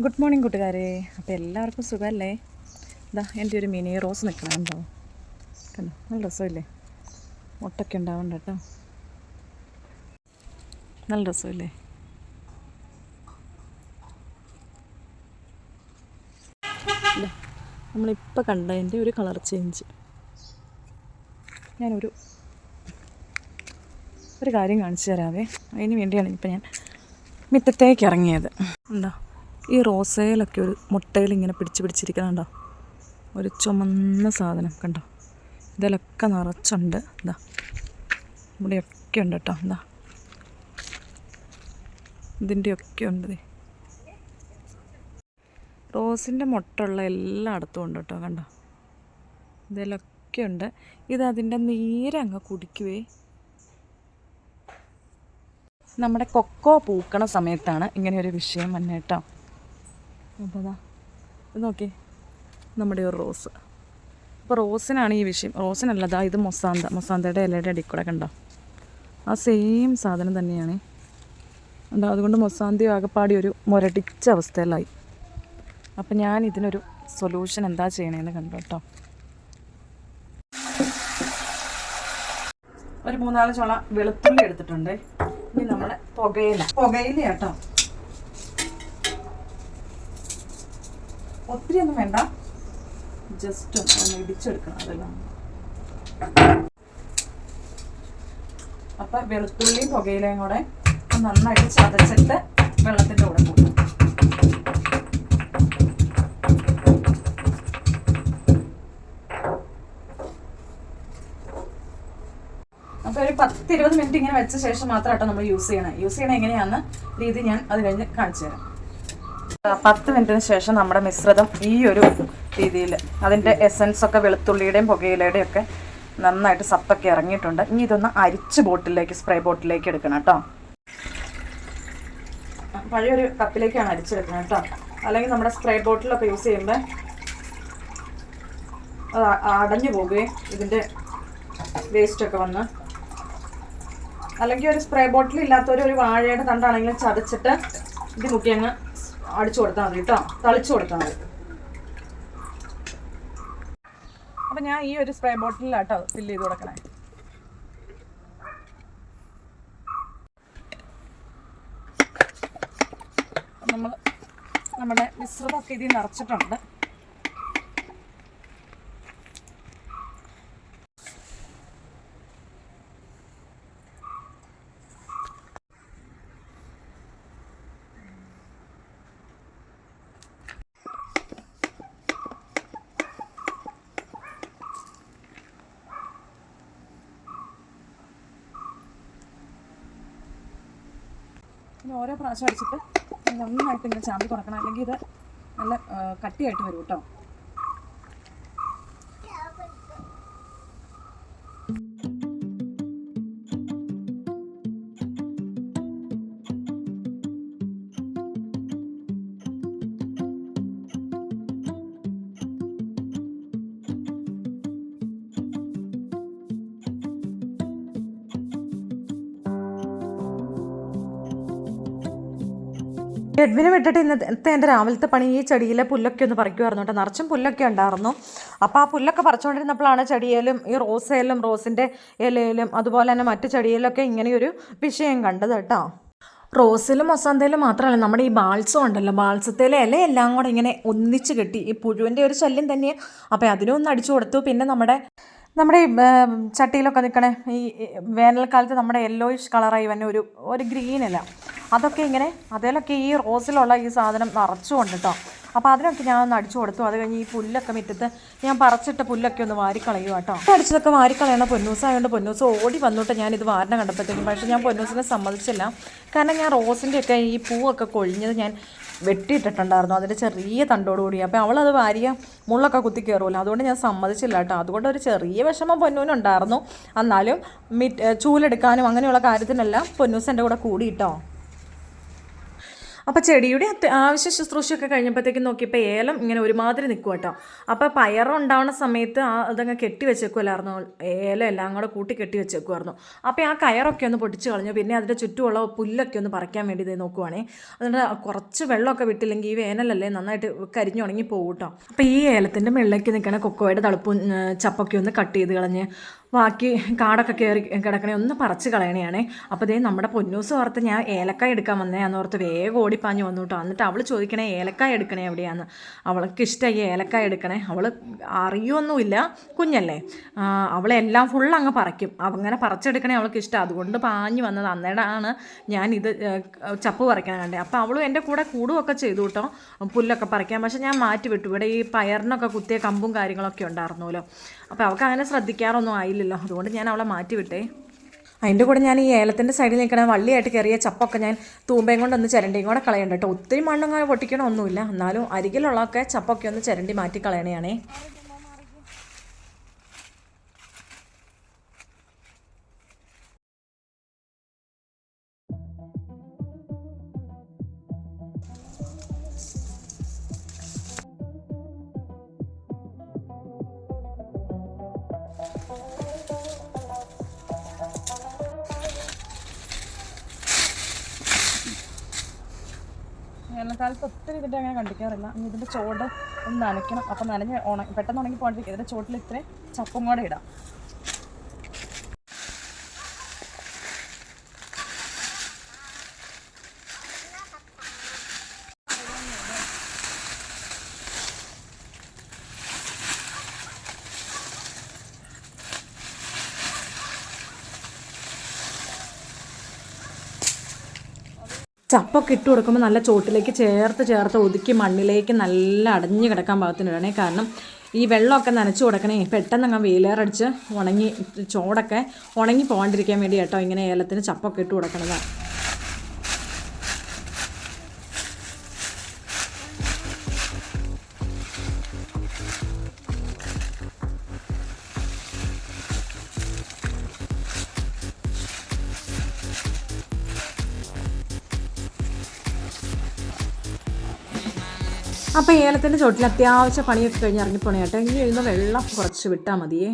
Good morning കൂട്ടുകാരെ. അപ്പോൾ എല്ലാവർക്കും സുഖമല്ലേ ഇതാ എന്റെ ഒരു മിനി റോസ് നിൽക്കണം കണ്ടോ? കണ്ടോ? നല്ല രസമില്ലേ? മുട്ടൊക്കെ ഉണ്ടാവുന്നുണ്ട് കേട്ടോ. നല്ല രസമില്ലേ? നമ്മളിപ്പോൾ കണ്ടതിന്റെ ഒരു കളർ ചേഞ്ച്. ഞാനൊരു ഒരു കാര്യം കാണിച്ചു തരാവേ. അതിന് വേണ്ടിയാണ് ഇപ്പം ഞാൻ മിറ്റത്തേക്ക് ഇറങ്ങിയത്. എന്താ ഈ റോസയിലൊക്കെ ഒരു മുട്ടയിൽ ഇങ്ങനെ പിടിച്ച് പിടിച്ചിരിക്കുന്നുണ്ടോ ഒരു ചുമന്ന സാധനം കണ്ടോ? ഇതിലൊക്കെ നിറച്ചുണ്ട്. എന്താ ഇവിടെയൊക്കെ ഉണ്ട് കേട്ടോ. എന്താ ഇതിന്റെയൊക്കെ ഉണ്ട് ദേ. റോസിന്റെ മുട്ടുള്ള എല്ലായിടത്തും ഉണ്ട് കേട്ടോ കണ്ടോ? ഇതിലൊക്കെ ഉണ്ട്. ഇത് അതിന്റെ നീരങ്ങ് കുടിക്കുവേ. നമ്മുടെ കൊക്കോ പൂക്കണ സമയത്താണ് ഇങ്ങനെ ഒരു വിഷയം വന്നെ കേട്ടോ. അപ്പോൾ അതാ നോക്കി. നമ്മുടെ ഒരു റോസ്. അപ്പോൾ റോസിനാണ് ഈ വിഷയം. റോസിനല്ലതാ ഇത് മൊസാന്ത. മൊസാന്തയുടെ ഇലയുടെ അടിക്കൂടെ കൂടെ കണ്ടോ? ആ സെയിം സാധനം തന്നെയാണ്. ഉണ്ടോ അതുകൊണ്ട് മൊസാന്തി ആകെപ്പാടി ഒരു മുരടിച്ച അവസ്ഥയിലായി. അപ്പം ഞാൻ ഇതിനൊരു സൊല്യൂഷൻ എന്താ ചെയ്യണേന്ന് കണ്ടു കേട്ടോ. ഒരു മൂന്നാൽ ചോള വെളുത്തുള്ളി എടുത്തിട്ടുണ്ട്. ഇനി നമ്മുടെ പുകയില. പുകയില കേട്ടോ ഒത്തിരി ഒന്നും വേണ്ട. ജസ്റ്റ് ഒന്ന് ഇടിച്ചെടുക്കണം അതെല്ലാം. അപ്പൊ വെളുത്തുള്ളിയും പുകയിലയും കൂടെ നന്നായിട്ട് ചതച്ചിട്ട് വെള്ളത്തിന്റെ കൂടെ കൂട്ടും. അപ്പോൾ ഒരു പത്ത് ഇരുപത് മിനിറ്റ് ഇങ്ങനെ വെച്ച ശേഷം മാത്രമാട്ടോ നമ്മൾ യൂസ് ചെയ്യണം. യൂസ് ചെയ്യണത് എങ്ങനെയാണെന്ന് രീതി ഞാൻ അത് കഴിഞ്ഞ് കാണിച്ചു തരാം. പത്ത് മിനിറ്റിന് ശേഷം നമ്മുടെ മിശ്രിതം ഈ ഒരു രീതിയിൽ അതിന്റെ എസൻസ് ഒക്കെ വെളുത്തുള്ളിയുടെയും പുകയിലയുടെയും ഒക്കെ നന്നായിട്ട് സത്തൊക്കെ ഇറങ്ങിയിട്ടുണ്ട്. ഇനി ഇതൊന്ന് അരിച്ച് ബോട്ടിലേക്ക് സ്പ്രേ ബോട്ടിലേക്ക് എടുക്കണം കേട്ടോ. പഴയൊരു കപ്പിലേക്കാണ് അരിച്ചെടുക്കുന്നത് കേട്ടോ. അല്ലെങ്കിൽ നമ്മുടെ സ്പ്രേ ബോട്ടിലൊക്കെ യൂസ് ചെയ്യുമ്പോൾ അത് അടഞ്ഞു പോകുകയും ഇതിന്റെ വേസ്റ്റൊക്കെ വന്ന് അല്ലെങ്കിൽ ഒരു സ്പ്രേ ബോട്ടിൽ ഇല്ലാത്തൊരു ഒരു വാഴയുടെ തണ്ടാണെങ്കിലും ചതച്ചിട്ട് ഇത് മുക്കി അങ്ങ് അടിച്ചു കൊടുത്താൽ മതി കേട്ടോ. തളിച്ചു കൊടുത്താൽ മതി. അപ്പം ഞാൻ ഈ ഒരു സ്പ്രേ ബോട്ടിലാട്ടോ ഫില്ല് ചെയ്ത് കൊടുക്കണേ. നമ്മൾ നമ്മുടെ മിശ്രിതമൊക്കെ ഇതിൽ നിറച്ചിട്ടുണ്ട്. പിന്നെ ഓരോ പ്രാവശ്യം അടിച്ചിട്ട് നന്നായിട്ട് ഇങ്ങനെ ചാമ്പി കൊടുക്കണം അല്ലെങ്കിൽ ഇത് നല്ല കട്ടിയായിട്ട് വരും കേട്ടോ. എഡ്വിനെ വിട്ടിട്ട് ഇന്നത്തെ എന്റെ രാവിലത്തെ പണി ഈ ചെടിയിലെ പുല്ലൊക്കെ ഒന്ന് പറിക്കുമായിരുന്നു കേട്ടോ. നിറച്ചും പുല്ലൊക്കെ ഉണ്ടായിരുന്നു. അപ്പോൾ ആ പുല്ലൊക്കെ പറിച്ചുകൊണ്ടിരുന്നപ്പോഴാണ് ചെടിയിലും ഈ റോസയിലും റോസിന്റെ ഇലയിലും അതുപോലെ തന്നെ മറ്റു ചെടിയിലൊക്കെ ഇങ്ങനെയൊരു വിഷയം കണ്ടത് കേട്ടോ. റോസിലും മൊസാന്തയിലും മാത്രമല്ല നമ്മുടെ ഈ ബാൾസം ഉണ്ടല്ലോ ബാൾസത്തിലെ ഇല എല്ലാം കൂടെ ഇങ്ങനെ ഒന്നിച്ച് കെട്ടി. ഈ പുഴുവിന്റെ ഒരു ശല്യം തന്നെ. അപ്പോൾ അതിനും ഒന്ന് അടിച്ചു കൊടുത്തു. പിന്നെ നമ്മുടെ നമ്മുടെ ഈ ചട്ടിയിലൊക്കെ നിൽക്കണേ ഈ വേനൽക്കാലത്ത് നമ്മുടെ യെല്ലോയിഷ് കളറായി വന്നെ ഒരു ഒരു ഗ്രീൻ ഇല. അതൊക്കെ ഇങ്ങനെ അതിലൊക്കെ ഈ റോസിലുള്ള ഈ സാധനം നിറച്ചുകൊണ്ട് കേട്ടോ അപ്പോൾ അതിനൊക്കെ ഞാൻ ഒന്ന് അടിച്ചു കൊടുത്തു. അത് കഴിഞ്ഞ് ഈ പുല്ലൊക്കെ മുറ്റത്ത് ഞാൻ പറിച്ചിട്ട പുല്ലൊക്കെ ഒന്ന് വാരിക്കളയുക കേട്ടോ അടിച്ചതൊക്കെ വാരിക്കളയണ. പൊന്നൂസായതുകൊണ്ട് പൊന്നൂസ് ഓടി വന്നിട്ട് ഞാൻ ഇത് വാരണ കണ്ടപ്പോഴത്തേക്കും. പക്ഷേ ഞാൻ പൊന്നൂസിനെ സമ്മതിച്ചില്ല. കാരണം ഞാൻ റോസിന്റെയൊക്കെ ഈ പൂവൊക്കെ കൊഴിഞ്ഞത് ഞാൻ വെട്ടിയിട്ടിട്ടുണ്ടായിരുന്നു. അതിന്റെ ചെറിയ തണ്ടോടുകൂടി അപ്പോൾ അവളത് വാരിയ മുള്ളൊക്കെ കുത്തി കയറുമല്ലോ അതുകൊണ്ട് ഞാൻ സമ്മതിച്ചില്ല കേട്ടോ അതുകൊണ്ട് ഒരു ചെറിയ വിഷമം പൊന്നൂനുണ്ടായിരുന്നു. എന്നാലും മിറ്റ് ചൂലെടുക്കാനും അങ്ങനെയുള്ള കാര്യത്തിനെല്ലാം പൊന്നൂസ് എന്റെ കൂടെ കൂടി കേട്ടോ അപ്പോൾ ചെടിയുടെ അത്യാവശ്യ ശുശ്രൂഷയൊക്കെ കഴിഞ്ഞപ്പോഴത്തേക്കും നോക്കിയപ്പോൾ ഏലം ഇങ്ങനെ ഒരുമാതിരി നിൽക്കും കേട്ടോ അപ്പോൾ പയറുണ്ടാവുന്ന സമയത്ത് ആ അതങ്ങ് കെട്ടി വെച്ചേക്കുമല്ലായിരുന്നു ഏലം എല്ലാം കൂടെ കൂട്ടി കെട്ടി വെച്ചേക്കുമായിരുന്നു അപ്പോൾ ആ കയറൊക്കെ ഒന്ന് പൊട്ടിച്ച് കളഞ്ഞു. പിന്നെ അതിന്റെ ചുറ്റുമുള്ള പുല്ലൊക്കെ ഒന്ന് പറിക്കാൻ വേണ്ടി ഇത് നോക്കുവാണേ. അതുകൊണ്ട് കുറച്ച് വെള്ളമൊക്കെ വിട്ടില്ലെങ്കിൽ ഈ വേനലല്ലേ നന്നായിട്ട് കരിഞ്ഞുണങ്ങി പോകും കേട്ടോ അപ്പോൾ ഈ ഏലത്തിന്റെ മുകളിലേക്ക് നിൽക്കണ കൊക്കോയുടെ തളുപ്പും ചപ്പൊക്കെ ഒന്ന് കട്ട് ചെയ്ത് കളഞ്ഞ് ബാക്കി കാടൊക്കെ കയറി കിടക്കണേ ഒന്ന് പറിച്ച് കളയണേ അപ്പോൾ ദേ നമ്മുടെ പൊന്നൂസ് ഓർത്ത് ഞാൻ ഏലക്കായ എടുക്കാൻ വന്നേ എന്ന് ഓർത്ത് വേഗം ഓടിപ്പാഞ്ഞ് വന്നു കേട്ടോ എന്നിട്ട് അവൾ ചോദിക്കണേ ഏലക്കായ എടുക്കണേ എവിടെയാന്ന്? അവൾക്ക് ഇഷ്ടമായി ഏലക്കായ എടുക്കണേ. അവൾ അറിയൊന്നുമില്ല കുഞ്ഞല്ലേ. അവളെല്ലാം ഫുൾ അങ്ങ് പറിക്കും. അങ്ങനെ പറിച്ചെടുക്കണേ അവൾക്ക് ഇഷ്ടം. അതുകൊണ്ട് പാഞ്ഞ് വന്നത് അന്നേടാണ് ഞാൻ ഇത് ചപ്പ് പറിക്കണം കണ്ടേ. അപ്പോൾ അവളും എന്റെ കൂടെ കൂടുകയൊക്കെ ചെയ്തു കേട്ടോ പുല്ലൊക്കെ പറിക്കാൻ. പക്ഷെ ഞാൻ മാറ്റി വിട്ടു ഇവിടെ ഈ പയറിനൊക്കെ കുത്തിയ കമ്പും കാര്യങ്ങളൊക്കെ ഉണ്ടായിരുന്നല്ലോ. അപ്പോൾ അവൾക്ക് അങ്ങനെ ശ്രദ്ധിക്കാറൊന്നും ആയില്ലല്ലോ അതുകൊണ്ട് ഞാൻ അവളെ മാറ്റി വിട്ടേ അതിന്റെ കൂടെ ഞാൻ ഈ ഏലത്തിന്റെ സൈഡിൽ നിൽക്കണ വള്ളിയായിട്ട് കയറിയ ചപ്പൊക്കെ ഞാൻ തൂമ്പയും കൊണ്ട് ഒന്ന് ചിരണ്ടിയും കൂടെ കളയണ്ട കേട്ടോ ഒത്തിരി മണ്ണും പൊട്ടിക്കണമൊന്നുമില്ല എന്നാലും അരികിലുള്ളതൊക്കെ ചപ്പൊക്കെ ഒന്ന് ചിരണ്ടി മാറ്റി കളയണയാണേ. വേനൽക്കാലത്ത് ഒത്തിരി ഇതിന്റെ അങ്ങനെ കണ്ടിക്കാറില്ല. ഇനി ഇതിന്റെ ചോട് ഒന്ന് നനയ്ക്കണം. അപ്പം നനഞ്ഞ് ഉണ പെട്ടെന്ന് ഉണങ്ങി പോകാണ്ടിരിക്കും ഇതിന്റെ ചോട്ടിൽ ഇത്രയും ചപ്പും കൂടെ ഇടാം. ചപ്പൊക്കെ ഇട്ട് കൊടുക്കുമ്പോൾ നല്ല ചോട്ടിലേക്ക് ചേർത്ത് ചേർത്ത് ഒതുക്കി മണ്ണിലേക്ക് നല്ല അടഞ്ഞു കിടക്കാൻ പാകത്തിനിടണേ കാരണം ഈ വെള്ളമൊക്കെ നനച്ചു കൊടുക്കണേ പെട്ടെന്ന് അങ്ങ് വെയിലേറടിച്ച് ഉണങ്ങി ചോടൊക്കെ ഉണങ്ങി പോകാണ്ടിരിക്കാൻ വേണ്ടി കേട്ടോ ഇങ്ങനെ ഏലത്തിന് ചപ്പൊക്കെ ഇട്ട് കൊടുക്കണത്. അപ്പോൾ ഏലത്തിന്റെ ചോട്ടിൽ അത്യാവശ്യം പണിയൊക്കെ കഴിഞ്ഞ് ഇറങ്ങിപ്പോണേ കേട്ടോ ഇനി എഴുന്ന വെള്ളം കുറച്ച് വിട്ടാൽ മതിയേ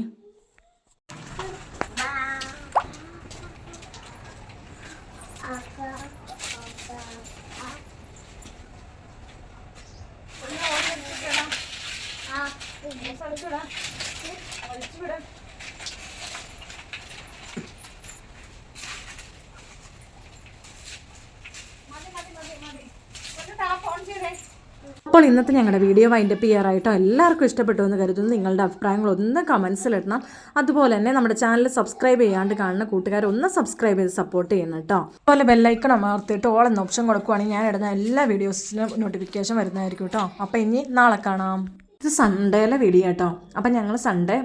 അപ്പോൾ ഇന്നത്തെ ഞങ്ങളുടെ വീഡിയോ വൈൻഡപ്പ് ചെയ്യാറായിട്ടോ എല്ലാവർക്കും ഇഷ്ടപ്പെട്ടു എന്ന് കരുതുന്നു. നിങ്ങളുടെ അഭിപ്രായങ്ങൾ ഒന്ന് കമൻസിലിടണം അതുപോലെ തന്നെ നമ്മുടെ ചാനൽ സബ്സ്ക്രൈബ് ചെയ്യാണ്ട് കാണുന്ന കൂട്ടുകാർ ഒന്ന് സബ്സ്ക്രൈബ് ചെയ്ത് സപ്പോർട്ട് ചെയ്യണം കേട്ടോ. അതുപോലെ ബെല്ലൈക്കൺ അമർത്തിയിട്ട് ഓൾ എന്ന ഓപ്ഷൻ കൊടുക്കുവാണെങ്കിൽ ഞാൻ ഇടുന്ന എല്ലാ വീഡിയോസിനും നോട്ടിഫിക്കേഷൻ വരുന്നതായിരിക്കും കേട്ടോ. അപ്പോൾ ഇനി നാളെ കാണാം. ഇത് സൺഡേയിലെ വീഡിയോ കേട്ടോ. അപ്പം ഞങ്ങൾ സൺഡേ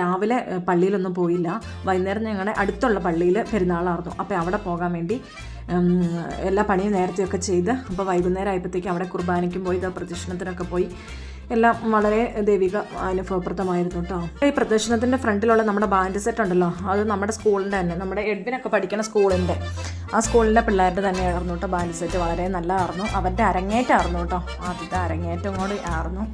രാവിലെ പള്ളിയിലൊന്നും പോയില്ല. വൈകുന്നേരം ഞങ്ങളുടെ അടുത്തുള്ള പള്ളിയിൽ പെരുന്നാളായിരുന്നു. അപ്പോൾ അവിടെ പോകാൻ വേണ്ടി എല്ലാ പണിയും നേരത്തെയൊക്കെ ചെയ്ത് അപ്പോൾ വൈകുന്നേരം ആയപ്പോഴത്തേക്കും അവിടെ കുർബാനയ്ക്കും പോയി ഇതാ പ്രദക്ഷിണത്തിനൊക്കെ പോയി. എല്ലാം വളരെ ദൈവിക അനുഭവപ്രദമായിരുന്നു കേട്ടോ. ഈ പ്രദർശനത്തിന്റെ ഫ്രണ്ടിലുള്ള നമ്മുടെ ബാൻഡ് സെറ്റ് ഉണ്ടല്ലോ അത് നമ്മുടെ സ്കൂളിന്റെ തന്നെ നമ്മുടെ എഡ്വിനൊക്കെ പഠിക്കുന്ന സ്കൂളിന്റെ ആ സ്കൂളിലെ പിള്ളേരുടെ തന്നെയായിരുന്നു കേട്ടോ ബാൻഡ് സെറ്റ് വളരെ നല്ലതായിരുന്നു. അവരുടെ അരങ്ങേറ്റമായിരുന്നു കേട്ടോ ആദ്യത്തെ അരങ്ങേറ്റം കൂടി ആയിരുന്നു.